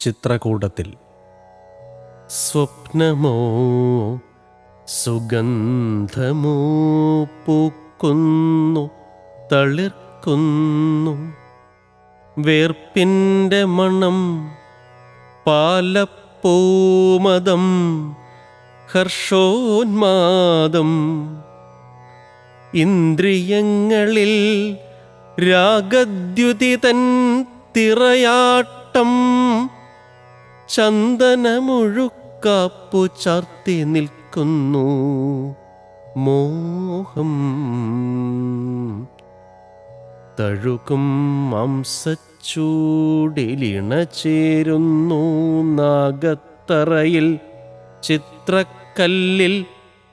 ചിത്രകൂടത്തിൽ. സ്വപ്നമോ സുഗന്ധമോ പൂക്കുന്നു തളിർക്കുന്നു. വേർപ്പിന്റെ മണം പാലപ്പൂമതം ഹർഷോന്മാദം. ഇന്ദ്രിയങ്ങളിൽ രാഗദ്യുതി തൻ തിറയാട്ടം ചന്ദനമുഴുക്കാപ്പു ചാർത്തി നിൽക്കുന്നു. മോഹം തഴുകും മാംസച്ചൂടിലിണ ചേരുന്നു നാഗത്തറയിൽ. ചിത്രക്കല്ലിൽ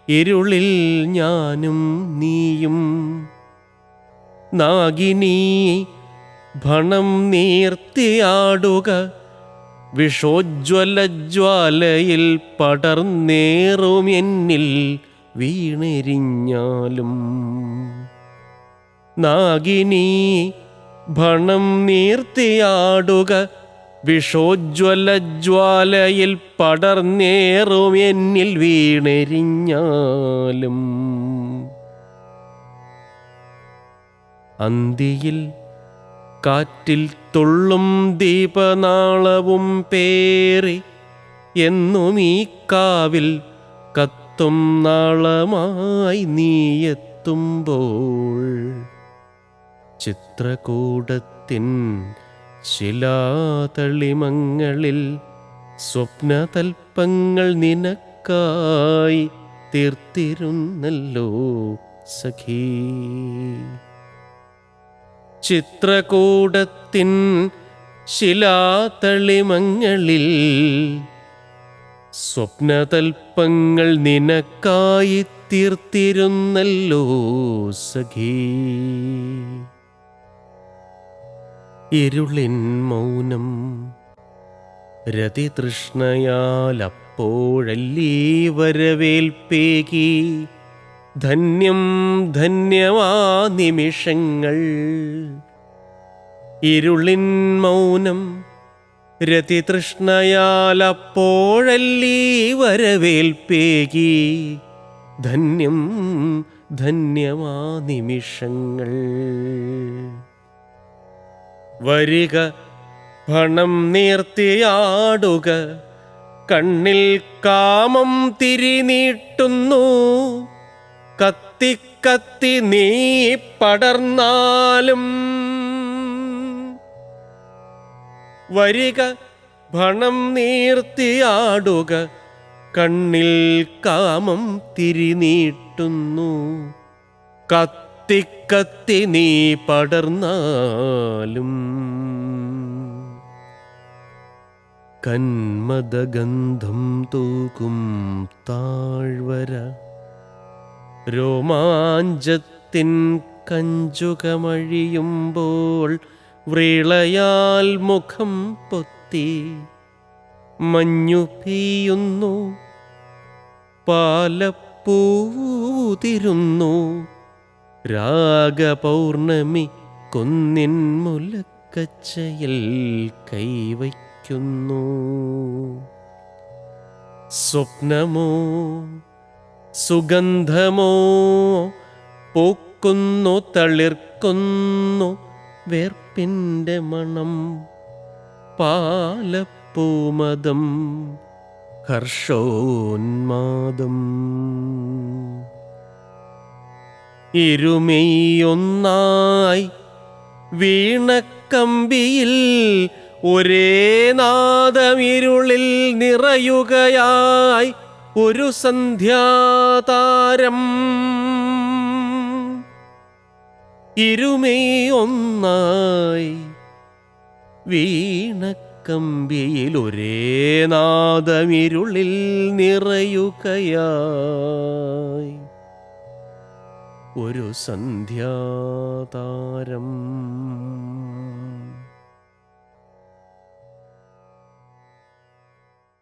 ഇരുളിൽ ഞാനും നീയും. നാഗിനി ഭണം നീർത്തിയാടുക വിഷോജ്വല ജ്വാലയിൽ പടർന്നേറും എന്നിൽ വീണെരിഞ്ഞാലും. നാഗിനി ഭണം നീർത്തിയാടുക വിഷോജ്വലജ്വാലയിൽ പടർന്നേറും എന്നിൽ വീണെരിഞ്ഞാലും. അന്തിയിൽ കാറ്റിൽ തുള്ളും ദീപനാളവും പേറി എന്നും ഈ കാവിൽ കത്തും നാളമായി നീയെത്തുമ്പോൾ ചിത്രകൂടത്തിൻ ശിലാതളിമങ്ങളിൽ സ്വപ്നതൽപ്പങ്ങൾ നിനക്കായി തീർത്തിരുന്നല്ലോ സഖീ. ചിത്രകൂടത്തിൻ ശിലാതളിമങ്ങളിൽ സ്വപ്നതൽപ്പങ്ങൾ നിനക്കായി തീർത്തിരുന്നല്ലോ സഖീ. ഇരുളിൻ മൗനം രതിതൃഷ്ണയാൽ അപ്പോഴല്ലീ വരവേൽപ്പേകി. ധന്യം ധന്യമാ നിമിഷങ്ങൾ. ഇരുളിൻ മൗനം രതിതൃഷ്ണയാലപ്പോഴല്ലീ വരവേൽപ്പേകി. ധന്യം ധന്യമാ നിമിഷങ്ങൾ. വരിക പണം നീർത്തിയാടുക. കണ്ണിൽ കാമം തിരിനീട്ടുന്നു. കത്തി കത്തി നീ പടർന്നാലും വരിക ഭണം നീർത്തിയാടുക കണ്ണിൽ കാമം തിരിനീട്ടുന്നു കത്തി കത്തി നീ പടർന്നാലും കന്മദഗന്ധം തൂക്കും താഴ്വര രോമാഞ്ചത്തിൻ കഞ്ചുകമഴിയുമ്പോൾ വ്രീളയാൽ മുഖം പൊത്തി മഞ്ഞു പെയ്യുന്നു പാലപ്പൂതിരുന്നു. രാഗപൗർണമി കുന്നിൻ മുലക്കച്ചയിൽ കൈവയ്ക്കുന്നു. സ്വപ്നമോ സുഗന്ധമോ? പൂക്കുന്നു തളിർക്കുന്നു വേർപ്പിന്റെ മണം. പാലപ്പൂമതം ഹർഷോന്മാദം. ഇരുമെയ്യൊന്നായി വീണക്കമ്പിയിൽ ഒരേ നാദമിരുളിൽ നിറയുകയായി. ഒരു സന്ധ്യാതാരം. ഇരുമേ ഒന്നായി വീണക്കമ്പിയിൽ ഒരേ നാദമിരുളിൽ നിറയുകയായി. ഒരു സന്ധ്യാതാരം.